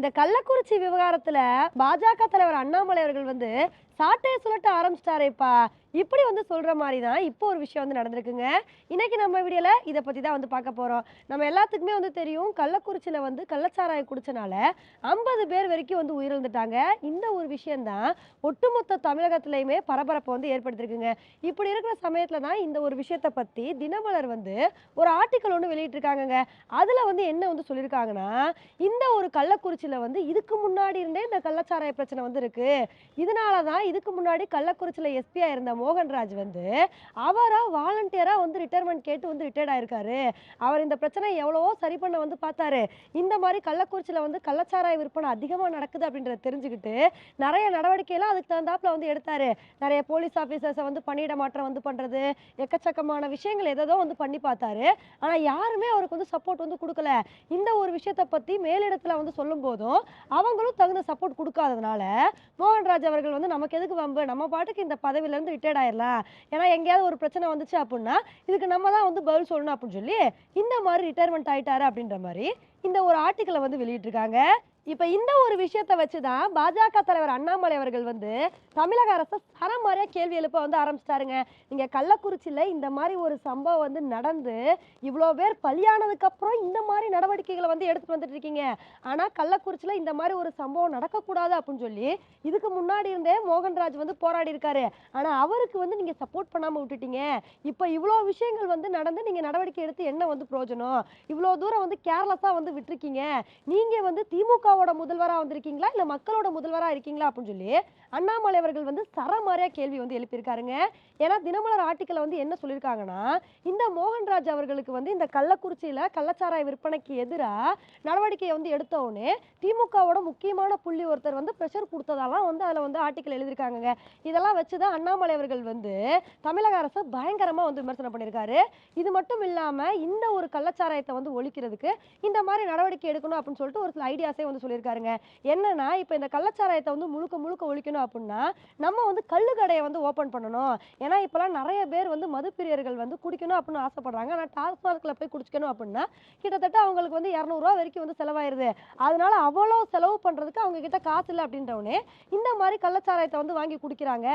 இந்த கள்ளக்குறிச்சி விவகாரத்துல பாஜக தலைவர் அண்ணாமலை அவர்கள் வந்து சாட்டையை சுழட்ட ஆரம்பிச்சிட்டாரேப்பா. இப்படி வந்து சொல்ற மாதிரி தான் இப்போ ஒரு விஷயம் வந்து நடந்திருக்குங்க. இன்னைக்கு நம்ம வீடியோல இதை பத்தி தான் வந்து பார்க்க போறோம். நம்ம எல்லாத்துக்குமே வந்து தெரியும் கள்ளக்குறிச்சியில வந்து கள்ளச்சாராயம் குடிச்சனால ஐம்பது பேர் வரைக்கும் வந்து உயிரிழந்துட்டாங்க. இந்த ஒரு விஷயம்தான் ஒட்டுமொத்த தமிழகத்திலையுமே பரபரப்பை வந்து ஏற்படுத்திருக்குங்க. இப்படி இருக்கிற சமயத்துல தான் இந்த ஒரு விஷயத்தை பத்தி தினமலர் வந்து ஒரு ஆர்டிக்கல் ஒன்று வெளியிட்டிருக்காங்கங்க. அதுல வந்து என்ன வந்து சொல்லியிருக்காங்கன்னா இந்த ஒரு கள்ளக்குறிச்சியில வந்து இதுக்கு முன்னாடி இருந்தே இந்த கள்ளச்சாராய பிரச்சனை வந்து இருக்கு இதனால தான் இதுக்கு முன்னாடி கள்ளக்குறிச்சியில் எஸ்பியாக இருந்த மோகன்ராஜ் வந்து அவராக வாலண்டியராக வந்து ரிட்டையர்மெண்ட் கேட்டு வந்து ரிட்டையர்ட் ஆயிருக்காரு. அவர் இந்த பிரச்சனை எவ்வளவோ சரி பண்ண வந்து பார்த்தாரு. இந்த மாதிரி கள்ளக்குறிச்சியில் வந்து கள்ளச்சாராய விற்பனை அதிகமாக நடக்குது அப்படின்றத தெரிஞ்சுக்கிட்டு நிறைய நடவடிக்கையெல்லாம் அதுக்கு தகுந்தாப்பில் வந்து எடுத்தாரு. நிறைய போலீஸ் ஆஃபீஸர்ஸை வந்து பணியிட மாற்றம் வந்து பண்ணுறது எக்கச்சக்கமான விஷயங்கள் எதோ வந்து பண்ணி பார்த்தாரு. ஆனால் யாருமே அவருக்கு வந்து சப்போர்ட் வந்து கொடுக்கல. இந்த ஒரு விஷயத்தை பற்றி மேலிடத்தில் வந்து சொல்லும்போது போதும். அவங்களும் தகுந்த சப்போர்ட் கொடுக்காததுனால மோகன்ராஜ் அவர்கள் வந்து நமக்கு எதுக்கு வம்பு? நம்ம பாட்டுக்கு இந்த பதவியிலேருந்து ரிட்டையர்ட் ஆயிடலாம் ஏன்னா எங்கேயாவது ஒரு பிரச்சனை வந்துச்சு அப்படின்னா இதுக்கு நம்ம தான் வந்து பதில் சொல்லணும் அப்படின்னு சொல்லி இந்த மாதிரி ரிட்டையர்மெண்ட் ஆயிட்டாரு அப்படின்ற மாதிரி இந்த ஒரு ஆர்டிக்கலை வந்து வெளியிட்டிருக்காங்க. இப்போ இந்த ஒரு விஷயத்தை வச்சுதான் பாஜக தலைவர் அண்ணாமலை அவர்கள் வந்து தமிழக அரசை சரமாரியாக கேள்வி எழுப்ப வந்து ஆரம்பிச்சிட்டாருங்க. நீங்கள் கள்ளக்குறிச்சியில் இந்த மாதிரி ஒரு சம்பவம் வந்து நடந்து இவ்வளோ பேர் பலியானதுக்கப்புறம் இந்த மாதிரி நடவடிக்கைகளை வந்து எடுத்துட்டு வந்துட்டு இருக்கீங்க. ஆனால் கள்ளக்குறிச்சியில் இந்த மாதிரி ஒரு சம்பவம் நடக்கக்கூடாது அப்படின்னு சொல்லி இதுக்கு முன்னாடி இருந்தே மோகன்ராஜ் வந்து போராடி இருக்காரு. ஆனால் அவருக்கு வந்து நீங்கள் சப்போர்ட் பண்ணாமல் விட்டுட்டீங்க. இப்போ இவ்வளோ விஷயங்கள் வந்து நடந்து நீங்கள் நடவடிக்கை எடுத்து என்ன வந்து பிரயோஜனம்? இவ்வளோ தூரம் வந்து கேர்லெஸ்ஸாக வந்து விட்டுருக்கீங்க. நீங்க வந்து திமுகவோட முதல்வரா வந்திருக்கீங்களா? இல்ல மக்களோட முதல்வரா இருக்கீங்களா? அப்படின்னு சொல்லி அண்ணாமலை அவர்கள் வந்து சரமாரியா கேள்வி வந்து எழுப்பியிருக்காருங்க. ஏன்னா தினமலர் ஆர்டிக்கல வந்து என்ன சொல்லியிருக்காங்கன்னா இந்த மோகன்ராஜ் அவர்களுக்கு வந்து இந்த கள்ளக்குறிச்சியில கள்ளச்சாராய விற்பனைக்கு எதிராக நடவடிக்கையை வந்து எடுத்த உடனே திமுகவோட முக்கியமான புள்ளி ஒருத்தர் வந்து ப்ரெஷர் கொடுத்ததாலாம் வந்து அதில் வந்து ஆர்டிக்கல் எழுதியிருக்காங்கங்க. இதெல்லாம் வச்சுதான் அண்ணாமலை அவர்கள் வந்து தமிழக அரசு பயங்கரமா வந்து விமர்சனம் பண்ணியிருக்காரு. இது மட்டும் இல்லாம இந்த ஒரு கள்ளச்சாராயத்தை வந்து ஒழிக்கிறதுக்கு இந்த மாதிரி நடவடிக்கை எடுக்கணும் அப்படின்னு சொல்லிட்டு ஒரு சில ஐடியாஸே வந்து சொல்லியிருக்காருங்க. என்னன்னா இப்போ இந்த கள்ளச்சாராயத்தை வந்து முழுக்க முழுக்க ஒழிக்கணும் அப்படின்னா நம்ம வந்து கல்லு கடையை வந்து ஓப்பன் பண்ணணும். ஏன்னா இப்போலாம் நிறைய பேர் வந்து மதுப்பிரியர்கள் வந்து குடிக்கணும் அப்படின்னு ஆசைப்படுறாங்க. ஆனால் டாஸ்மார்க்கில் போய் குடிச்சிக்கணும் அப்படின்னா கிட்டத்தட்ட அவங்களுக்கு வந்து இரநூறுவா வரைக்கும் வந்து செலவாயிருது. அதனால அவ்வளோ செலவு பண்ணுறதுக்கு அவங்க கிட்ட காசு இல்லை அப்படின்றவனே இந்த மாதிரி கள்ளச்சாராயத்தை வந்து வாங்கி குடிக்கிறாங்க.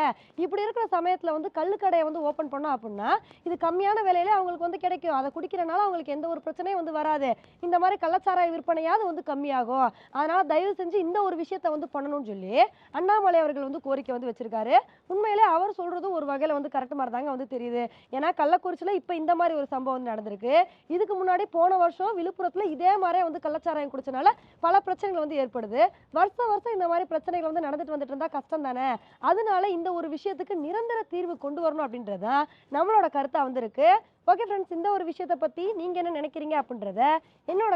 இப்படி இருக்கிற சமயத்தில் வந்து கல்லு கடையை வந்து ஓப்பன் பண்ணோம் அப்படின்னா இது கம்மியான விலையில அவங்களுக்கு வந்து கிடைக்கும். அதை குடிக்கிறனால அவங்களுக்கு எந்த ஒரு பிரச்சனையும் வந்து வராது. இந்த மாதிரி கள்ளச்சாராய விற்பனையாவது வந்து கம்மியாகும். அதனால தயவு செஞ்சு இந்த ஒரு விஷயத்தை வந்து பண்ணணும்னு சொல்லி அண்ணாமலை அவர்கள் வந்து கோரிக்கை வந்து வச்சிருக்காரு. உண்மையிலே அவர் சொல்றதும் ஒரு வகையில வந்து கரெக்ட் மாதிரி தாங்க வந்து தெரியுது. ஏன்னா கள்ளக்குறிச்சியில இப்ப இந்த மாதிரி ஒரு சம்பவம் வந்து நடந்திருக்கு. இதுக்கு முன்னாடி போன வருஷம் விழுப்புரத்துல இதே மாதிரியே வந்து கள்ளச்சாராயம் குடிச்சனால பல பிரச்சனைகள் வந்து ஏற்படுது. வருஷம் வருஷம் இந்த மாதிரி பிரச்சனைகள் வந்து நடந்துட்டு வந்துட்டு இருந்தா கஷ்டம் தானே? அதனால இந்த ஒரு விஷயத்துக்கு நிரந்தர தீர்வு கொண்டு வரணும் அப்படின்றதான் நம்மளோட கருத்தா வந்திருக்கு. ஓகே ஃப்ரெண்ட்ஸ் இந்த ஒரு விஷயத்தை பத்தி நீங்க என்ன நினைக்கிறீங்க அப்படின்றத என்னோட